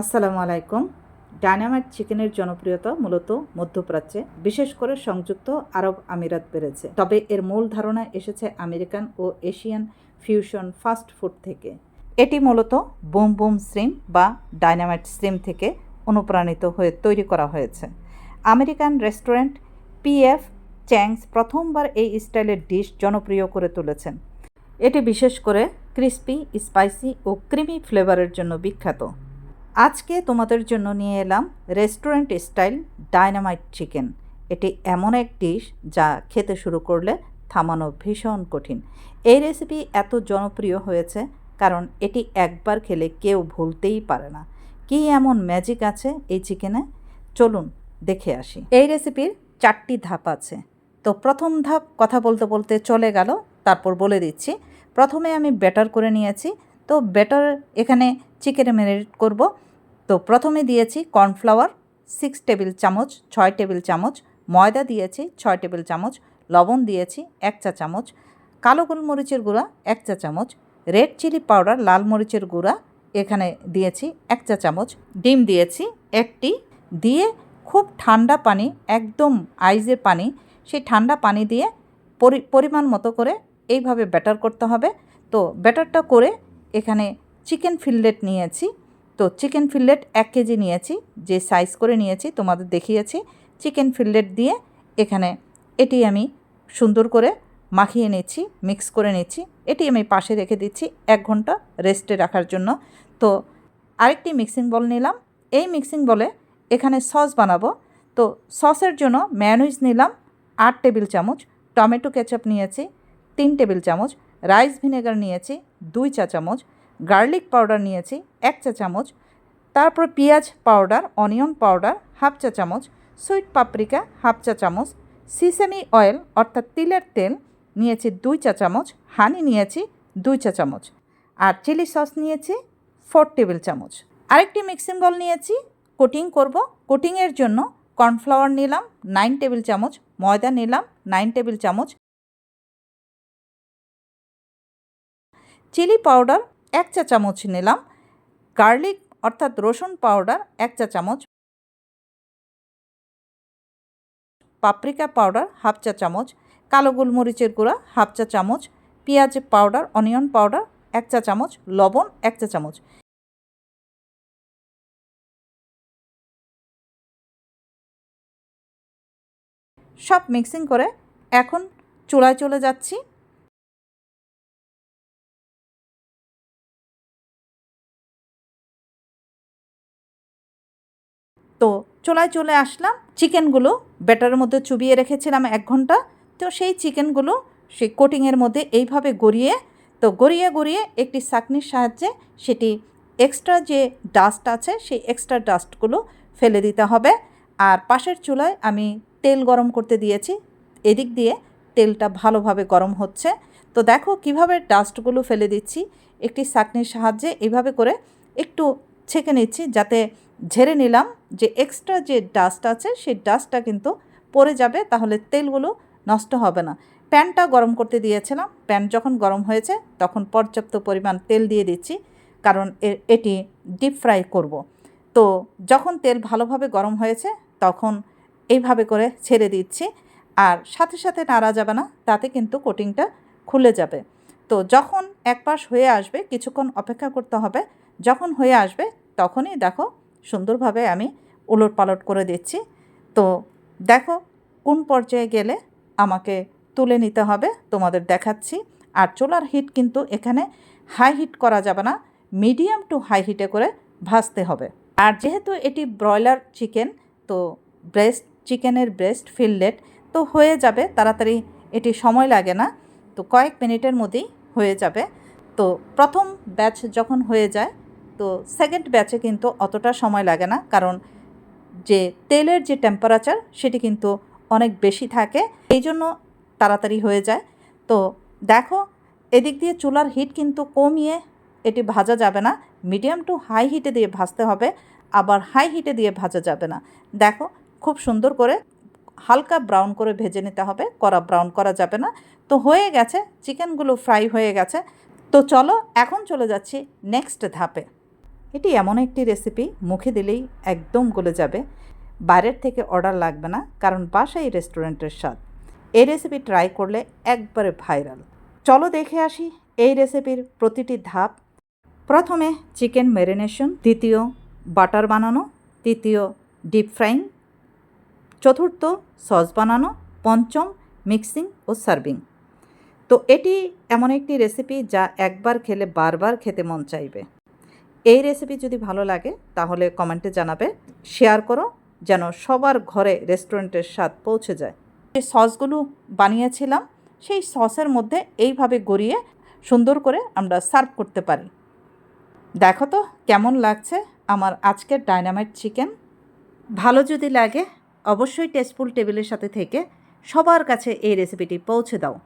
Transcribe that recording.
আসসালামু আলাইকুম। ডায়নামাইট চিকেনের জনপ্রিয়তা মূলত মধ্যপ্রাচ্যে, বিশেষ করে সংযুক্ত আরব আমিরাত বেড়েছে। তবে এর মূল ধারণা এসেছে আমেরিকান ও এশিয়ান ফিউশন ফাস্ট ফুড থেকে। এটি মূলত বুম বুম শ্রিম বা ডায়নামাইট শ্রিম থেকে অনুপ্রাণিত হয়ে তৈরি করা হয়েছে। আমেরিকান রেস্টুরেন্ট পিএফ চ্যাংস প্রথমবার এই স্টাইলের ডিশ জনপ্রিয় করে তুলেছেন। এটি বিশেষ করে ক্রিস্পি, স্পাইসি ও ক্রিমি ফ্লেভারের জন্য বিখ্যাত। আজকে তোমাদের জন্য নিয়ে এলাম রেস্টুরেন্ট স্টাইল ডায়নামাইট চিকেন। এটি এমন এক ডিশ যা খেতে শুরু করলে থামানো ভীষণ কঠিন। এই রেসিপি এত জনপ্রিয় হয়েছে কারণ এটি একবার খেলে কেউ ভুলতেই পারে না। কী এমন ম্যাজিক আছে এই চিকেনে চলুন দেখে আসি। এই রেসিপির চারটি ধাপ আছে। তো প্রথম ধাপ কথা বলতে বলতে চলে গেল, তারপর বলে দিচ্ছি। প্রথমে আমি ব্যাটার করে নিয়েছি। তো ব্যাটার এখানে চিকেনে ম্যারিনেট করব। তো প্রথমে দিয়েছি কর্নফ্লাওয়ার সিক্স টেবিল চামচ, ছয় টেবিল চামচ, ময়দা দিয়েছি ছয় টেবিল চামচ, লবণ দিয়েছি এক চা চামচ, কালো গোলমরিচের গুঁড়া এক চা চামচ রেড চিলি পাউডার লাল মরিচের গুঁড়া এখানে দিয়েছি এক চা চামচ, ডিম দিয়েছি একটি, দিয়ে খুব ঠান্ডা পানি, একদম আইজের পানি, সেই ঠান্ডা পানি দিয়ে পরি, পরিমাণ মতো করে এইভাবে ব্যাটার করতে হবে। তো ব্যাটারটা করে এখানে চিকেন ফিললেট নিয়েছি। তো চিকেন ফিললেট এক কেজি নিয়েছি, যে সাইজ করে নিয়েছি তোমাদের দেখিয়েছি। চিকেন ফিললেট দিয়ে এখানে এটি আমি সুন্দর করে মাখিয়ে নিচ্ছি মিক্স করে নিচ্ছি। এটি আমি পাশে রেখে দিচ্ছি এক ঘণ্টা রেস্টে রাখার জন্য। তো আরেকটি মিক্সিং বল নিলাম। এই মিক্সিং বলে এখানে সস বানাবো। তো সসের জন্য ম্যানুইজ নিলাম, আট টেবিল চামচ। টমেটো কেচাপ নিয়েছি, তিন টেবিল চামচ। রাইস ভিনেগার নিয়েছি, দুই চা চামচ, গার্লিক পাউডার নিয়েছি, এক চা চামচ, তারপর পেঁয়াজ পাউডার, অনিয়ন পাউডার, হাফ চা চামচ, সুইট পাপরিকা, হাফ চা চামচ, সিসেমি অয়েল, অর্থাৎ তিলের তেল নিয়েছি, দুই চা চামচ, হানি নিয়েছি, দুই চা চামচ, আর চিলি সস নিয়েছি, ফোর টেবিল চামচ। আরেকটি মিক্সিং বল নিয়েছি, কোটিং করব, কোটিংয়ের জন্য কর্নফ্লাওয়ার নিলাম, নাইন টেবিল চামচ, ময়দা নিলাম, নাইন টেবিল চামচ চিলি পাউডার এক চা চামচ নিলাম। গার্লিক অর্থাৎ রসুন পাউডার এক চা চামচ। পাপরিকা পাউডার হাফ চা চামচ। কালো গোলমরিচের গুঁড়া হাফ চা চামচ। পেঁয়াজ পাউডার, অনিয়ন পাউডার এক চা চামচ। লবণ এক চা চামচ। সব মিক্সিং করে এখন চুলায় চলে যাচ্ছি। তো চুলায় চলে আসলাম। চিকেনগুলো ব্যাটারের মধ্যে চুবিয়ে রেখেছিলাম এক ঘণ্টা। তো সেই চিকেনগুলো সেই কোটিংয়ের মধ্যে এইভাবে গড়িয়ে, তো গড়িয়ে গড়িয়ে একটি সাকনির সাহায্যে সেটি এক্সট্রা যে ডাস্ট আছে সেই এক্সট্রা ডাস্টগুলো ফেলে দিতে হবে। আর পাশের চুলায় আমি তেল গরম করতে দিয়েছি। এদিক দিয়ে তেলটা ভালোভাবে গরম হচ্ছে। তো দেখো কীভাবে ডাস্টগুলো ফেলে দিচ্ছি। একটি সাকনির সাহায্যে এইভাবে করে একটু ছেঁকে নিচ্ছি যাতে ঝেড়ে নিলাম যে এক্সট্রা যে ডাস্ট আছে, সেই ডাস্টটা কিন্তু পড়ে যাবে, তাহলে তেলগুলো নষ্ট হবে না প্যানটা গরম করতে দিয়েছিলাম, প্যান যখন গরম হয়েছে, তখন পর্যাপ্ত পরিমাণ তেল দিয়ে দিচ্ছি, কারণ এটি ডিপ ফ্রাই করব। তো যখন তেল ভালোভাবে গরম হয়েছে, তখন এইভাবে করে ছেড়ে দিচ্ছি, আর সাথে সাথে নাড়া যাবে না, তাতে কিন্তু কোটিংটা খুলে যাবে তো যখন এক পাশ হয়ে আসবে, কিছুক্ষণ অপেক্ষা করতে হবে, যখন হয়ে আসবে, তখনই দেখো সুন্দরভাবে আমি উলট পালট করে দিচ্ছি। তো দেখো, কোন পর্যায়ে গেলে আমাকে তুলে নিতে হবে, তোমাদের দেখাচ্ছি। আর চোলার হিট কিন্তু এখানে হাই হিট করা যাবে না মিডিয়াম টু হাই হিটে করে ভাজতে হবে। আর যেহেতু এটি ব্রয়লার চিকেন তো ব্রেস্ট চিকেনের ব্রেস্ট ফিললেট তো হয়ে যাবে, তাড়াতাড়ি এটি সময় লাগে না, তো কয়েক মিনিটের মধ্যেই হয়ে যাবে। তো প্রথম ব্যাচ যখন হয়ে যায় তো সেকেন্ড ব্যাচে কিন্তু অতটা সময় লাগে না। কারণ যে তেলের যে টেম্পারেচার সেটি কিন্তু অনেক বেশি থাকে, এই জন্য তাড়াতাড়ি হয়ে যায়। তো দেখো, এদিক দিয়ে চুলার হিট কিন্তু কমিয়ে এটি ভাজা যাবে না। মিডিয়াম টু হাই হিটে দিয়ে ভাজতে হবে, আবার হাই হিটে দিয়ে ভাজা যাবে না। দেখো, খুব সুন্দর করে হালকা ব্রাউন করে ভেজে নিতে হবে, কড়া ব্রাউন করা যাবে না। তো হয়ে গেছে চিকেনগুলো ফ্রাই হয়ে গেছে। তো চলো, এখন চলে যাচ্ছি নেক্সট ধাপে। এটি এমন একটি রেসিপি মুখে দিলেই একদম গলে যাবে। বাইরের থেকে অর্ডার লাগবে না, কারণ বাসাই রেস্টুরেন্টের স্বাদ। এই রেসিপি ট্রাই করলে একবারে ভাইরাল চলো দেখে আসি এই রেসিপির প্রতিটি ধাপ। প্রথমে চিকেন ম্যারিনেশন দ্বিতীয় বাটার বানানো, তৃতীয় ডিপ ফ্রাইং চতুর্থ সস বানানো, পঞ্চম মিক্সিং ও সার্ভিং তো এটি এমন একটি রেসিপি যা একবার খেলে বারবার খেতে মন চাইবে। এই রেসিপি যদি ভালো লাগে, তাহলে কমেন্টে জানাবে। শেয়ার করো, যেন সবার ঘরে রেস্টুরেন্টের স্বাদ পৌঁছে যায়। যে সসগুলো বানিয়েছিলাম, সেই সসের মধ্যে এইভাবে গড়িয়ে সুন্দর করে আমরা সার্ভ করতে পারি। দেখো তো কেমন লাগছে আমার আজকের ডাইনামাইট চিকেন ভালো যদি লাগে, অবশ্যই টেস্টফুল টেবিলের সাথে থেকে সবার কাছে এই রেসিপিটি পৌঁছে দাও।